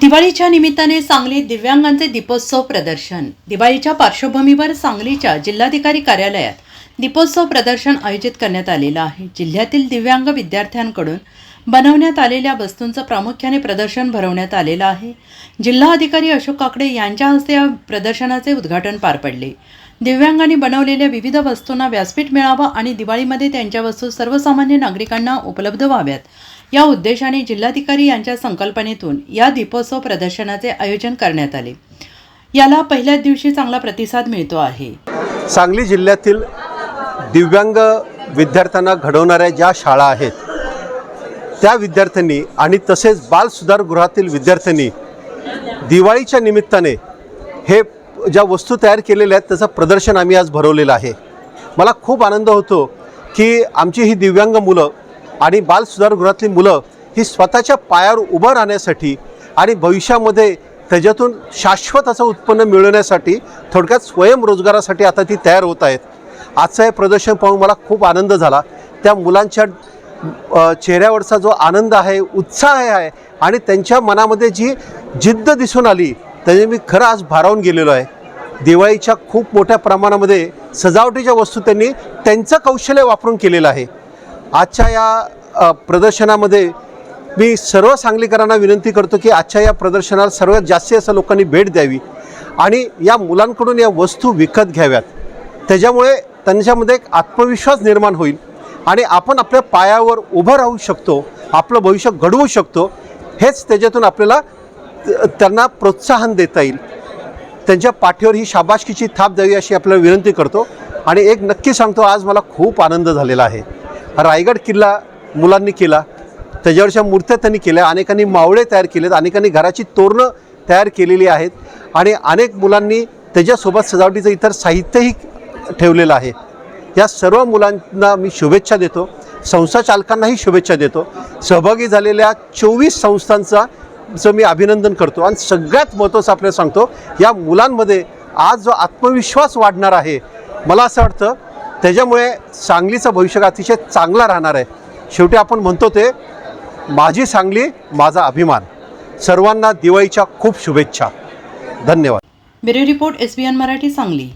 दिवाळीच्या निमित्ताने सांगलीत दिव्यांगांचे दीपोत्सव प्रदर्शन. दिवाळीच्या पार्श्वभूमीवर सांगलीच्या जिल्हाधिकारी कार्यालयात दीपोत्सव प्रदर्शन आयोजित करण्यात आलेलं आहे. जिल्ह्यातील दिव्यांग विद्यार्थ्यांकडून बनवण्यात आलेल्या वस्तूंचं प्रामुख्याने प्रदर्शन भरवण्यात आलेलं आहे. जिल्हा अधिकारी अशोक काकडे यांच्या हस्ते या प्रदर्शनाचे उद्घाटन पार पडले. दिव्यांगांनी बनवलेल्या विविध वस्तूंना व्यासपीठ मिळावं आणि दिवाळीमध्ये त्यांच्या वस्तू सर्वसामान्य नागरिकांना उपलब्ध व्हाव्यात. या उद्देशाने जिल्हाधिकारी यांच्या संकल्पनेतून या दीपोत्सव प्रदर्शनाचे आयोजन करण्यात आले. याला पहिल्याच दिवशी चांगला प्रतिसाद मिळतो आहे. सांगली जिल्ह्यातील दिव्यांग विद्यार्थ्यांना घडवणाऱ्या ज्या शाळा आहेत त्या विद्यार्थ्यांनी आणि तसेच बालसुधारगृहातील विद्यार्थ्यांनी दिवाळीच्या निमित्ताने हे ज्या वस्तू तयार केलेल्या आहेत त्याचं प्रदर्शन आम्ही आज भरवलेलं आहे. मला खूप आनंद होतो की आमची ही दिव्यांग मुलं आणि बालसुधारगृहातली मुलं ही स्वतःच्या पायावर उभं राहण्यासाठी आणि भविष्यामध्ये त्याच्यातून शाश्वत असं उत्पन्न मिळवण्यासाठी थोडक्यात स्वयंरोजगारासाठी आता ती तयार होत आहेत. आजचं हे प्रदर्शन पाहून मला खूप आनंद झाला. त्या मुलांच्या चेहऱ्यावरचा जो आनंद आहे उत्साह आहे आणि त्यांच्या मनामध्ये जी जिद्द दिसून आली त्याने मी खरं आज भारावून गेलेलो आहे. दिवाळीच्या खूप मोठ्या प्रमाणामध्ये सजावटीच्या वस्तू त्यांनी त्यांचं कौशल्य वापरून केलेलं आहे. आजच्या या प्रदर्शनामध्ये मी सर्व सांगलीकरांना विनंती करतो की आजच्या या प्रदर्शनाला सर्वात जास्ती असं लोकांनी भेट द्यावी आणि या मुलांकडून या वस्तू विकत घ्याव्यात. त्याच्यामुळे त्यांच्यामध्ये एक आत्मविश्वास निर्माण होईल आणि आपण आपल्या पायावर उभं राहू शकतो आपलं भविष्य घडवू शकतो हेच त्याच्यातून आपल्याला त्यांना प्रोत्साहन देता येईल. त्यांच्या पाठीवर ही शाबाशकीची थाप द्यावी अशी आपल्याला विनंती करतो आणि एक नक्की सांगतो आज मला खूप आनंद झालेला आहे. रायगड किल्ला मुलांनी केला. त्याच्यावरच्या मूर्त्या त्यांनी केल्या अनेकांनी मावळे तयार केलेत अनेकांनी घराची तोरणं तयार केलेली आहेत आणि अनेक मुलांनी त्याच्यासोबत सजावटीचं इतर साहित्यही ठेवलेलं आहे. या सर्व मुलांना मी शुभेच्छा देतो. संस्था चालकांनाही शुभेच्छा देतो. सहभागी झालेल्या चोवीस संस्थांचा चं मी अभिनंदन करतो. आणि सगळ्यात महत्त्वाचं आपल्याला सांगतो या मुलांमध्ये आज जो आत्मविश्वास वाढणार आहे मला असं वाटतं त्याच्यामुळे सांगलीचं भविष्य अतिशय चांगला राहणार आहे. शेवटी आपण म्हणतो ते माझी सांगली माझा अभिमान. सर्वांना दिवाळीच्या खूप शुभेच्छा. धन्यवाद. Bureau report S B N Marathi Sangli.